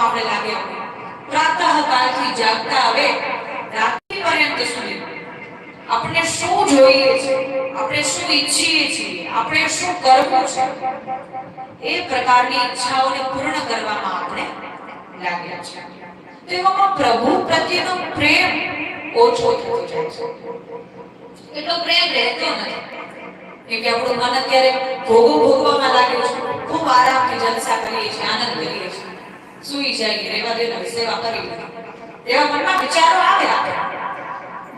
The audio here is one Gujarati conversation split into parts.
આપણે લાગે પ્રાતઃ કાળથી જાગતા હવે રાત્રિ પર્યંત સુધી આપણે શું જોઈએ છે? આપણે શું ઈચ્છીએ છીએ? આપણે શું કરવું છે? એ પ્રકારની ઈચ્છાઓને પૂર્ણ કરવામાં આપણે લાગ્યા છે. તો એવામાં પ્રભુ પ્રત્યેનો પ્રેમ ઓછો થતો જાય છે. એટલો પ્રેમ રહેતો નથી. કે આપણું મન અત્યારે ભોગો ભોગવામાં લાગ્યું છે. ખૂબ આરામથી જલસા કરીએ છીએ, આનંદ કરીએ છીએ. સુઈ જઈએ રેવા દે ને સેવા કરી એવા મનમાં વિચારો આવે આપણે.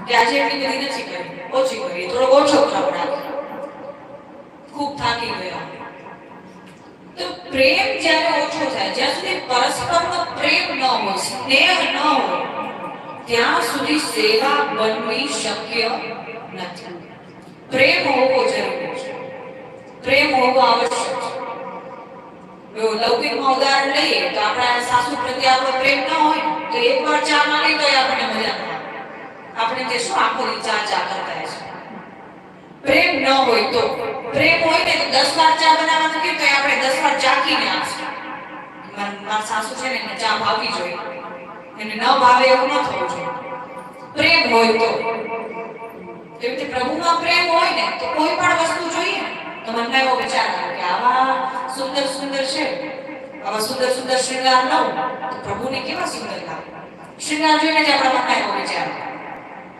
કે આજે એટલી બધી નથી કરી, ઓછી કરી થોડો ઓછો ક્રમ રાખીએ ખૂબ થાકી ગયા. તો પ્રેમ જ્યારે ઓછો થાય, જ્યાં સુધી પરસ્પરનો પ્રેમ ન હોય, સ્નેહ ન હોય, ત્યાં સુધી સેવા બનવી શક્ય નથી. પ્રેમ હોવો જરૂરી છે પ્રેમ હોવો આવશ્યક છે જો ઉદાહરણ લઈએ તો આપણા સાસુ પ્રત્યે આપણો પ્રેમ ન હોય, તો એકવાર ચા માંગી તો આપણને મજા આપણે તે શું આખો ચા ચા કરતા છે પ્રેમ ન હોય તો. પ્રેમ હોય ને તો દસ વાર ચા બનાવવાનું કે તો આપણે દસ વાર ચાખીને આપશું મારા સાસુ છે ને એને ચા ભાવવી જોઈએ. એને ન ભાવે એવું ન થવું જોઈએ. પ્રેમ હોય તો. જેમ કે પ્રભુમાં પ્રેમ હોય ને તો કોઈ પણ વસ્તુ જોઈએ તો મનમાં એવો વિચાર આવે કે આવા સુંદર સુંદર છે. આવા સુંદર સુંદર લઉં તો પ્રભુને કેવા સુંદર લાગે? જોઈને જ આપણા મનમાં એવો વિચાર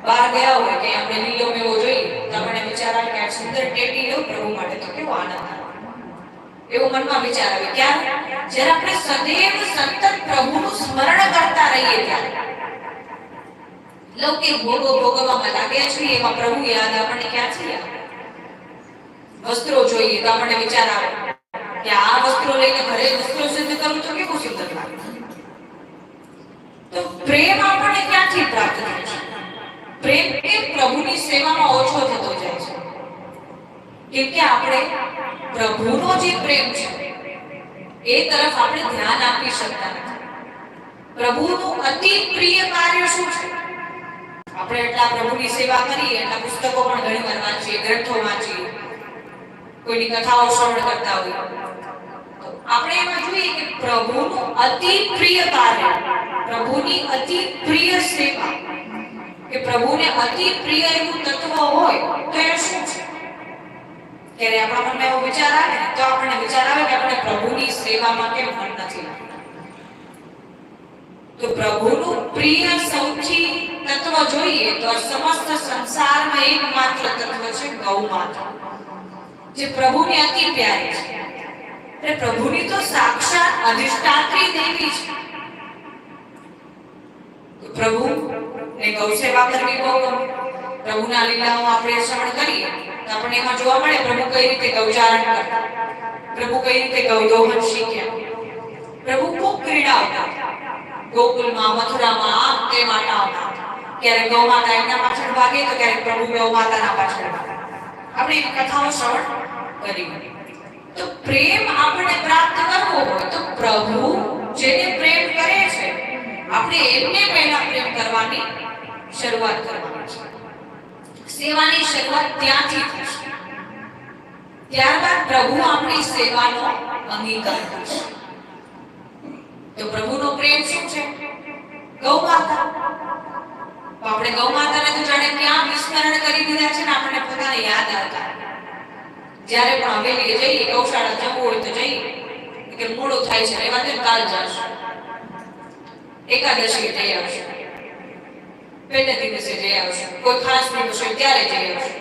બહાર ગયા હોય કે આપણે લીલો મેવો જોઈ તો આપણને વિચાર આવે કે આ સુંદર ટેટી લઉં પ્રભુ માટે તો કેવો આનંદ એવો મનમાં વિચાર આવે. ક્યારે? જ્યારે આપણે સદૈવ સતત પ્રભુનું સ્મરણ કરતા રહીએ ત્યારે. લૌકિક ભોગો ભોગવવામાં લાગ્યા છીએ, એમાં પ્રભુ યાદ આપણને ક્યાં છે? વસ્ત્રો જોઈએ તો આપણને વિચાર આવે. કે આ વસ્ત્રો લઈને ઘરે વસ્ત્રો સિદ્ધ કરું તો કેવું સુંદર લાગે? તો પ્રેમ આપણને ક્યાંથી પ્રાપ્ત થાય છે? પ્રેમ એ પ્રભુની સેવામાં ઓછો થતો જાય છે. કેમ કે આપણે પ્રભુનો જે પ્રેમ છે, એ તરફ આપણે ધ્યાન આપી શકતા નથી. પ્રભુનું અતિ પ્રિય કાર્ય શું છે? આપણે એટલા પ્રભુની સેવા કરીએ, એટલા પુસ્તકો પણ ઘણી વાર વાંચીએ, ગ્રંથો વાંચીએ, કોઈની કથાઓ શ્રવણ કરતા હોઈએ. આપણે એમાં જોઈએ કે પ્રભુનું અતિ પ્રિય કાર્ય, પ્રભુની અતિ પ્રિય સેવા. કે પ્રભુને અતિ પ્રિય એવું તત્વ હોય તો એ શું છે? ત્યારે આપણા મનમાં એવો વિચાર આવે તો આપણને વિચાર આવે કે આપણે પ્રભુની સેવામાં કેમ મન નથી તો પ્રભુનું પ્રિય સૌથી તત્વ જોઈએ તો સમસ્ત સંસારમાં એકમાત્ર તત્વ છે ગૌ માતા જે પ્રભુને અતિ પ્યારી છે. એટલે પ્રભુની તો સાક્ષાત અધિષ્ઠાત્રી દેવી છે. પ્રભુ, ને ગૌ સેવા કરવી બહુ પ્રભુના લીલાઓ આપણે શ્રવણ કરીએ તો આપણને એમાં જોવા મળે પ્રભુ કઈ રીતે ગૌચારણ કરતા. પ્રભુ કઈ રીતે ગૌદોહન શીખ્યા. પ્રભુ ખૂબ ક્રીડા ગોકુલમાં, મથુરામાં, આમ તે માતાઓમાં ક્યારેક ગૌ માતા એમના પાછળ ભાગે તો ક્યારેક પ્રભુ ગૌ માતાના પાછળ ભાગે. આપણે એવી કથાઓ શ્રવણ કરી. તો પ્રેમ આપણે પ્રાપ્ત કરવો હોય તો પ્રભુ જેને પ્રેમ કરે છે, આપણે એમને પહેલા પ્રેમ કરવાની શરૂઆત કરવાની છે. સેવાની શરૂઆત ત્યાંથી થશે ત્યારબાદ પ્રભુ આપણી સેવાનો અંગીકાર કરશે તો પ્રભુનો પ્રેમ શું છે? ગૌ માતા. આપણે ગૌ માતાને તો જાણે ક્યાં વિસ્મરણ કરી દીધા છે ને આપણને પોતાને યાદ આવતા. જ્યારે પણ હવેલીએ જઈએ, ગૌશાળા જવું હોય તો જઈએ, કે મોડું થાય છે એવા તે કાલ જાશું. એકાદશી જઈ આવશું. પહેલે દિવસે જઈ આવશું. કોઈ ખાસ દિવસ હોય ત્યારે જઈ આવશું.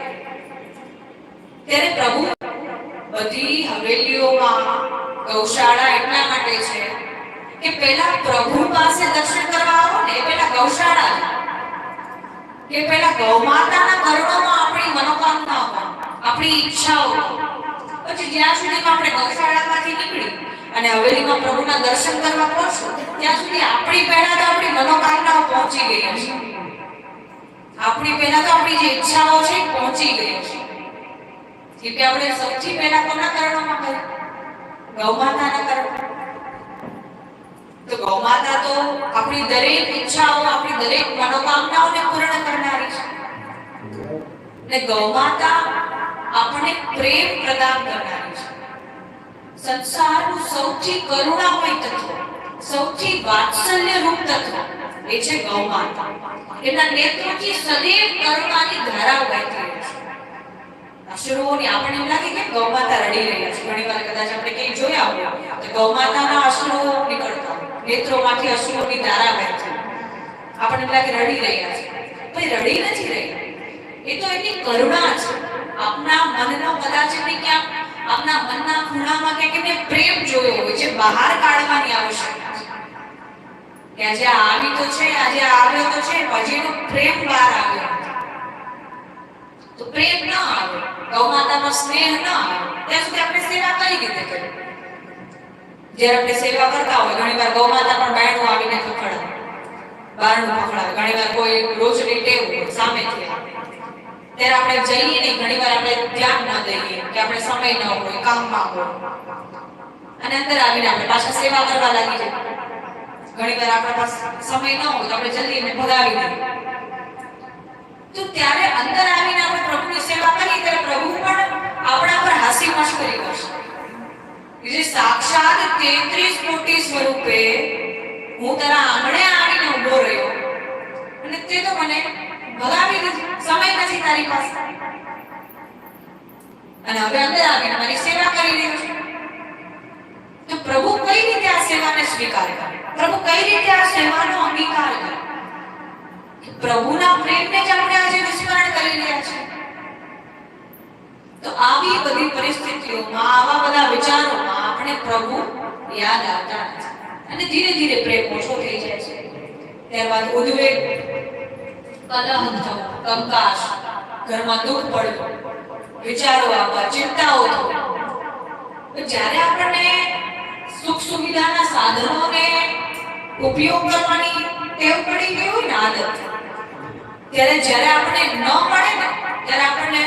ત્યારે પ્રભુ, બધી હવેલીઓમાં ગૌશાળા એટલા માટે છે કે પહેલા પ્રભુ પાસે દર્શન કરવા આવો ને પેલા ગૌશાળા કે પહેલા ગૌ માતાના કરણોમાં આપણી મનોકામનાઓ આપણી ઈચ્છાઓ. પછી જ્યાં સુધીમાં આપણે ગૌશાળામાંથી નીકળી અને હવેલીમાં પ્રભુના દર્શન કરવા પહોંચશું ત્યાં સુધી આપણી પહેલા તો આપણી મનોકામનાઓ પહોંચી ગઈ હશે. આપણી પહેલા તો આપણી જે ઈચ્છાઓ છે પહોંચી ગઈ હશે. જેમ કે આપણે સૌથી પહેલા કોના કરણોમાં કર્યું ગૌ માતાના કરણો તો ગૌ માતા તો આપણી દરેક ઈચ્છાઓ, આપણી દરેક મનોકામનાઓને પૂર્ણ કરનારી છે. ને ગૌ માતા આપણને પ્રેમ પ્રદાન કરનારી છે. સંસારનું સૌથી કરુણામય તત્વ, સૌથી વાત્સલ્ય રૂપ તત્વ એ છે ગૌ માતા એના નેત્રોથી સદૈવ કરુણાની ધારા વહેતી રહે છે. અશ્રુઓની આપણને એમ લાગે કે ગૌ માતા રડી રહ્યા છે. ઘણી વાર કદાચ આપણે કંઈ જોયા હોય તો ગૌ માતાના અશ્રુઓ નીકળતા નેત્રોમાંથી અશ્રુઓની ધારા વહેતી. આપણને એમ લાગે રડી રહ્યા છે. ભાઈ રડી નથી રહ્યા. એ તો એની કરુણા છે આપના મનનો કદાચ એમને ક્યાંક આપના મનના ખૂણામાં કે એમને પ્રેમ જોયો હોય છે, બહાર કાઢવાની આવશ્યકતા છે. કે આજે આવી તો છે, આજે આવ્યો તો છે પછીનો પ્રેમ બહાર આવ્યો તો પ્રેમ ન આવે ગૌ માતાનો સ્નેહ ન આવે, ત્યાં સુધી આપણે સેવા કઈ રીતે કરીએ? જ્યારે આપણે સેવા કરતા હોય ઘણી વાર ગૌ માતા પણ બાયણું આવીને ખખડાવે બારણું ખખડાવે. ઘણી વાર કોઈ ટેવ હોય, સામેથી આવે. ત્યારે આપણે જઈએ ને ઘણી વાર આપણે ધ્યાન ન દઈએ કે આપણે સમય ન હોય, કામમાં હોય. અને અંદર આવીને આપણે પાછા સેવા કરવા લાગી જઈએ. ઘણી વાર આપણા પાસે સમય ન હોય તો આપણે જલ્દી એને ભગાવી દઈએ. તો ત્યારે અંદર આવીને આપણે પ્રભુની સેવા કરીએ ત્યારે પ્રભુ પણ આપણા પર હાસી મશ્કરી કરશે. જે સાક્ષાત 33 કોટી સ્વરૂપે હું તારા આંગણે આવીને ઊભો રહ્યો. અને તે તો મને ભગાવી દીધી. તારી પાસે. અને હવે અંદર આવીને મારી સેવા કરી રહ્યો છે. તો પ્રભુ કઈ રીતે આ સેવાને સ્વીકાર કરે? પ્રભુ કઈ રીતે આ સેવાનો અંગીકાર કરે? પ્રભુના પ્રેમને જ આપણે આજે વિસ્મરણ કરી રહ્યા છે તો આવી બધી પરિસ્થિતિઓમાં, આવા બધા વિચારોમાં આપણે પ્રભુ યાદ આવતા અને ધીરે ધીરે પ્રેમ ઓછો થઈ જાય છે. ત્યારબાદ ઉદ્વેગ કલહ કંકાશ ઘરમાં દુઃખ પડવું વિચારો આવવા ચિંતાઓ જ્યારે આપણને સુખ સુવિધાના સાધનોને ઉપયોગ કરવાની ટેવ પડી ગઈ હોય ને આદત, ત્યારે જ્યારે આપણે ન મળે ને, ત્યારે આપણને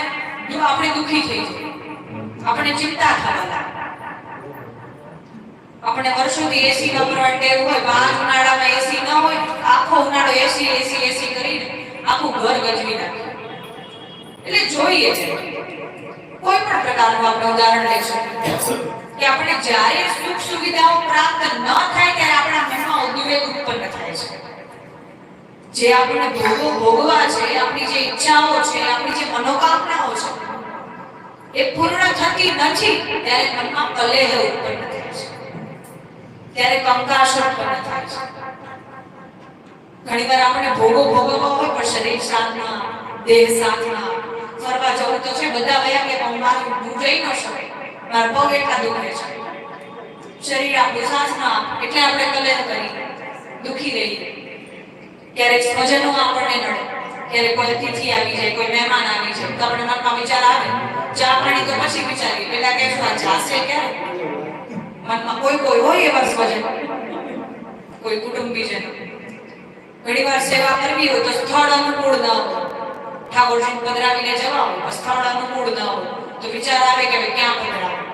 જો આપણે દુખી થઈ જઈએ. આપણે ચિંતા થવા લાગે. આપણે વર્ષોથી એસી વાપરવાની ટેવ હોય, બહાર ઉનાળામાં એસી ન હોય, આખો ઉનાળો એસી એસી એસી કરીને આખું ઘર ગજવી નાખે એટલે જોઈએ છે. કોઈ પણ પ્રકારનું આપણે ઉદાહરણ લઈશું કે આપણે જ્યારે સુખ સુવિધાઓ પ્રાપ્ત ન થાય ત્યારે આપણા મનમાં ઉદ્વેગ ઉત્પન્ન થાય છે. જે આપણે ભોગો ભોગવા છે, આપણી જે ઈચ્છાઓ છે, આપણી જે મનોકામનાઓ છે, એ પૂર્ણ થતી નથી ત્યારે મનમાં કલેહ ઉત્પન્ન થાય છે. ત્યારે કંકાશ ઉત્પન્ન થાય છે. ઘણીવાર આપણે ભોગો ભોગવવા હોય પણ શરીર સાથમાં દેહ સાથમાં ફરવા જવું તો છે, બધા વયા કે પણ મારું હું જઈ ન શકે મારા પગ એટલા દુખે છે. શરીર આપણું સાથ ના એટલે આપણે કલેર કરી દુખી રહી. ક્યારેક સ્વજનો આપણને નડે, ક્યારેક કોઈ અતિથિ આવી જાય, કોઈ મહેમાન આવી જાય, તો આપણે મનમાં વિચાર આવે, ચા પાણી તો પછી વિચારીએ. પેલા કે શું જાશે ક્યારે? મનમાં કોઈ કોઈ હોય એવા સ્વજનો, કોઈ કુટુંબીજનો. ઘણી વાર સેવા કરવી હોય તો સ્થળ અનુકૂળ ન હોય. ઠાકોરજી પધરાવીને જવા હોય પણ સ્થળ અનુકૂળ ન હોય, તો વિચાર આવે કે ક્યાં પધરાવું?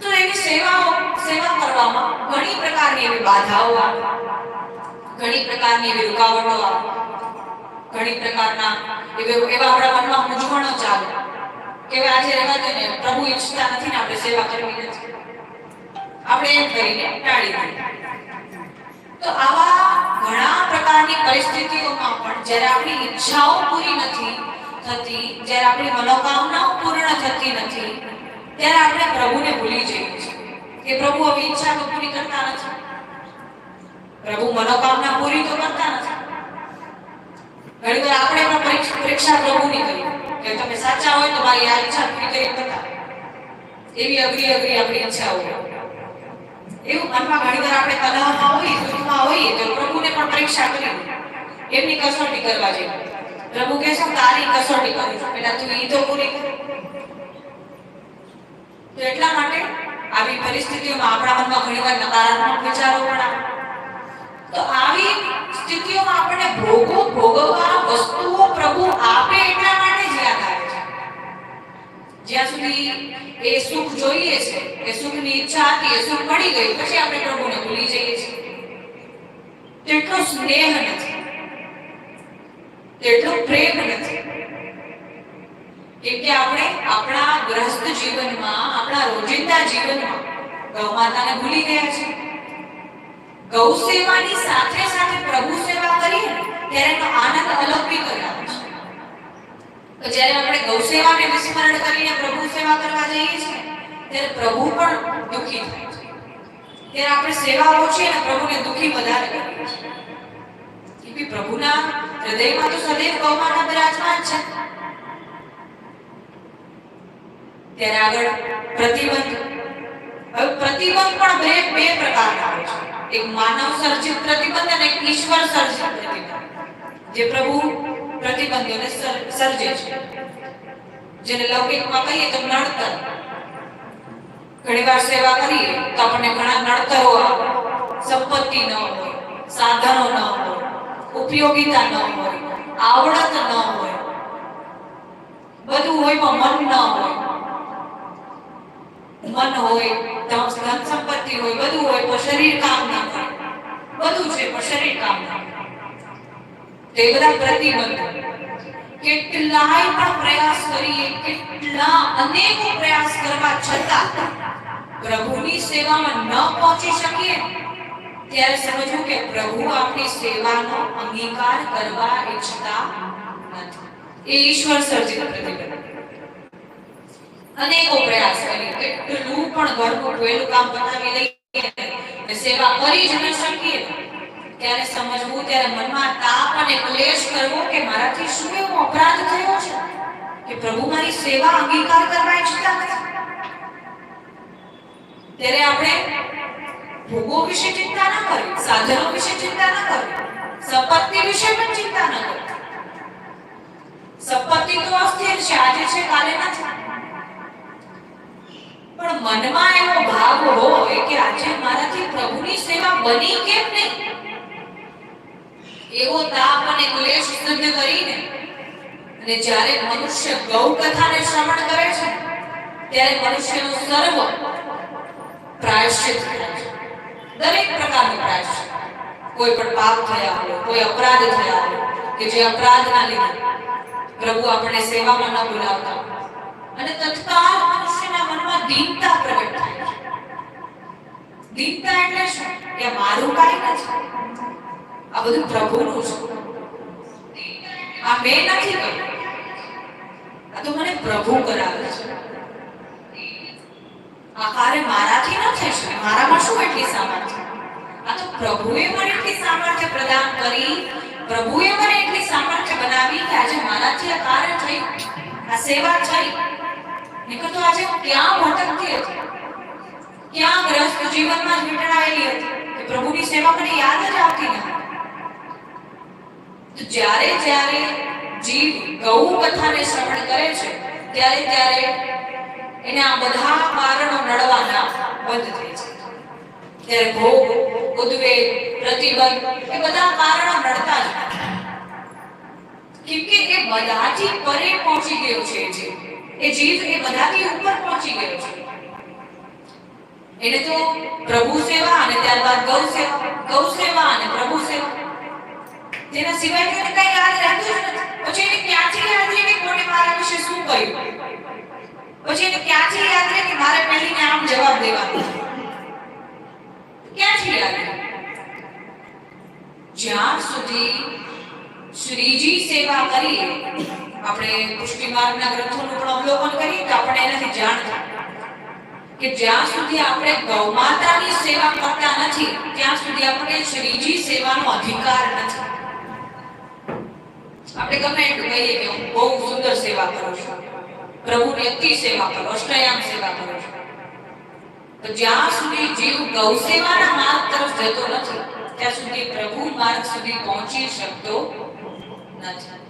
તો એવી સેવાઓ, સેવા કરવામાં ઘણી પ્રકારની એવી બાધાઓ આવે. ઘણી પ્રકારની એવી રૂકાવટો આવે. ઘણી પ્રકારના એવા આપણા મનમાં મૂંઝવણો ચાલે. કે આજે રહેવા દે ને, પ્રભુ ઈચ્છતા નથી ને આપણે સેવા કરવી નથી. આપણે એમ કરીને ટાળી દઈએ. તો આવા ઘણા પ્રકારની પરિસ્થિતિઓમાં પણ જ્યારે આપણી ઈચ્છાઓ પૂરી નથી થતી, જ્યારે આપણી મનોકામનાઓ પૂર્ણ થતી નથી, ત્યારે આપણે પ્રભુને ભૂલી જઈએ છીએ કે પ્રભુ હવે ઈચ્છા તો પૂરી કરતા નથી. પ્રભુ મનોકામના પૂરી તો કરતા નથી. ઘણી વાર આપણે પણ પરીક્ષા પ્રભુની કરી કે તમે સાચા હોય તો મારી આ ઈચ્છા પૂરી કરી બતાવો એવી અઘરી અઘરી આપણી ઈચ્છાઓ હોય. એવું મનમાં ઘણી વાર આપણે કલહમાં હોઈએ દુઃખમાં હોઈએ, તો પ્રભુને પણ પરીક્ષા કરી એમની કસોટી કરવા જેવી. પ્રભુ કહે છે તારી કસોટી કરી પેલા તું ઈ તો પૂરી તો એટલા માટે આવી પરિસ્થિતિઓમાં આપણા મનમાં ઘણીવાર નકારાત્મક વિચારો પણ આવે. તો આવી સ્થિતિઓમાં આપણને ભોગો ભોગવવા વસ્તુઓ પ્રભુ આપે એટલા માટે જ યાદ આવે છે. જ્યાં સુધી એ સુખ જોઈએ છે. એ સુખની ઈચ્છા હતી, એ સુખ મળી ગયું. પછી આપણે પ્રભુને ભૂલી જઈએ છીએ. તેટલો સ્નેહ નથી. તેટલો પ્રેમ નથી. કેમ કે આપણે આપણા ગ્રસ્ત જીવનમાં, આપણા રોજિંદા જીવનમાં ગૌ માતાને ભૂલી ગયા છે. ગૌ સેવાની સાથે સાથે પ્રભુ સેવા કરીએ ત્યારે તો આનંદ અલૌકિક જ આવે છે તો જ્યારે આપણે ગૌ સેવાને વિસ્મરણ કરીને પ્રભુ સેવા કરવા જઈએ છીએ, ત્યારે પ્રભુ પણ દુઃખી થાય છે. ત્યારે આપણે સેવા ઓછી અને પ્રભુને દુઃખી વધારે કરીએ છીએ. એ પ્રભુના હૃદયમાં તો સદૈવ ગૌ માતા બિરાજમાન છે. ત્યારે આગળ પ્રતિબંધ. હવે પ્રતિબંધ પણ બે બે પ્રકારના આવે છે. એક માનવ સર્જિત પ્રતિબંધ અને એક ઈશ્વર સર્જિત પ્રતિબંધ. જે પ્રભુ પ્રતિબંધોને સર- સર્જે છે. જેને લૌકિકમાં કહીએ તો નડતર. ઘણીવાર સેવા કરીએ તો આપણને ઘણા નડતરો આવે. સંપત્તિ ન હોય, સાધનો ન હોય, ઉપયોગિતા ન હોય, આવડત ન હોય. બધું હોય પણ મન ન હોય. મન હોય, ધન સંપત્તિ હોય, બધું હોય, પણ શરીર કામ ના કરે બધું છે, પણ શરીર કામ ના કરે તો એ બધા પ્રતિબંધ કેટલાય પણ પ્રયાસ કરીએ, કેટલા અનેકો પ્રયાસ કરવા છતાં પ્રભુની સેવામાં ન પહોંચી શકીએ. ત્યારે સમજવું કે પ્રભુ આપણી સેવાનો અંગીકાર કરવા ઈચ્છતા નથી. એ ઈશ્વર સર્જિત પ્રતિબંધ. અનેકો પ્રયાસ કરી કેટલું પણ ઘરનું પહેલું કામ પતાવી લઈએ ને સેવા કરી જ ન શકીએ. ત્યારે સમજવું, ત્યારે મનમાં તાપ અને ક્લેશ કરવો કે મારાથી શું એવો અપરાધ થયો છે? કે પ્રભુ મારી સેવા અંગીકાર કરવા ઈચ્છતા નથી? ત્યારે આપણે ભોગો વિશે ચિંતા ન કરવી, સાધનો વિશે ચિંતા ન કરવી, સંપત્તિ વિશે પણ ચિંતા ન કરવી. સંપત્તિ તો અસ્થિર છે, આજે છે, કાલે નથી પણ મનમાં એવો ભાવ હોય કે આજે મારાથી પ્રભુની સેવા બની કેમ નહીં? એવો તાપ અને ક્લેશ સિદ્ધ કરીને અને જ્યારે મનુષ્ય ગૌ કથાને શ્રવણ કરે છે, ત્યારે મનુષ્યનું સર્વ પ્રાયશ્ચિત દરેક પ્રકારનું પ્રાયશ્ચિત. કોઈ પણ પાપ થયા હોય, કોઈ અપરાધ થયા હોય, કે જે અપરાધના લીધે પ્રભુ આપણે સેવામાં ન બોલાવતા. અને તત્કાલ મનુષ્યના મનમાં દીનતા પ્રગટ થાય દીનતા એટલે શું? કે મારું કાંઈ નથી. આ બધું પ્રભુનું છે આ મેં નથી કર્યું આ તો મને પ્રભુ કરાવે છે આ કાર્ય મારાથી ન થઈ શકે મારામાં શું એટલી સામર્થ્ય આ તો પ્રભુએ મને એટલી સામર્થ્ય પ્રદાન કરી પ્રભુએ મને એટલી સામર્થ્ય બનાવી કે આજે મારાથી આ કાર્ય થયું આ સેવા થઈ નહીંતર તો આજે હું ક્યાં ભટકતી હતી ક્યાં ગ્રસ્ત જીવનમાં જ વીંટળાયેલી હતી કે પ્રભુની સેવા મને યાદ જ આવતી નથી તો જ્યારે જ્યારે જીવ ગૌ કથાને શ્રવણ કરે છે, ત્યારે ત્યારે એને બધા કારણો નડવાના બંધ થઈ છે ત્યારે ભોગ, ઉદ્વેગ, પ્રતિબંધ એ બધા કારણો નડતા જ કેમ કે એ બધાથી પરે પહોંચી ગયો છે જીવ. એ જીવ એ બધાથી ઉપર પહોંચી ગયો છે. એને તો પ્રભુ સેવા અને ત્યારબાદ ગૌ સેવા ગૌ સેવા અને પ્રભુ સેવા. તેના સિવાય એને કઈ યાદ રહેતું જ નથી પછી એને ક્યાંથી યાદ રહે કે કોણે મારા વિશે શું કહ્યું પછી એને ક્યાંથી યાદ રહે કે મારે પેલીને આમ જવાબ દેવાનો? ક્યાંથી યાદ રહે જ્યાં સુધી શ્રીજી સેવા કરીએ આપણે પુષ્ટિ માર્ગના ગ્રંથોનું પણ અવલોકન કરીએ તો આપણે એનાથી જાણ કે જ્યાં સુધી આપણે ગૌમાતાની સેવા કરતા નથી, ત્યાં સુધી આપણે શ્રીજી સેવાનો અધિકાર નથી. આપણે ગમે એટલું કહીએ કે હું બહુ સુંદર સેવા કરું છું. પ્રભુની અતિ સેવા કરું, અષ્ટયામ સેવા કરું છું. તો જ્યાં સુધી જીવ ગૌ સેવાના માર્ગ તરફ જતો નથી, ત્યાં સુધી પ્રભુ માર્ગ સુધી પહોંચી શકતો નથી.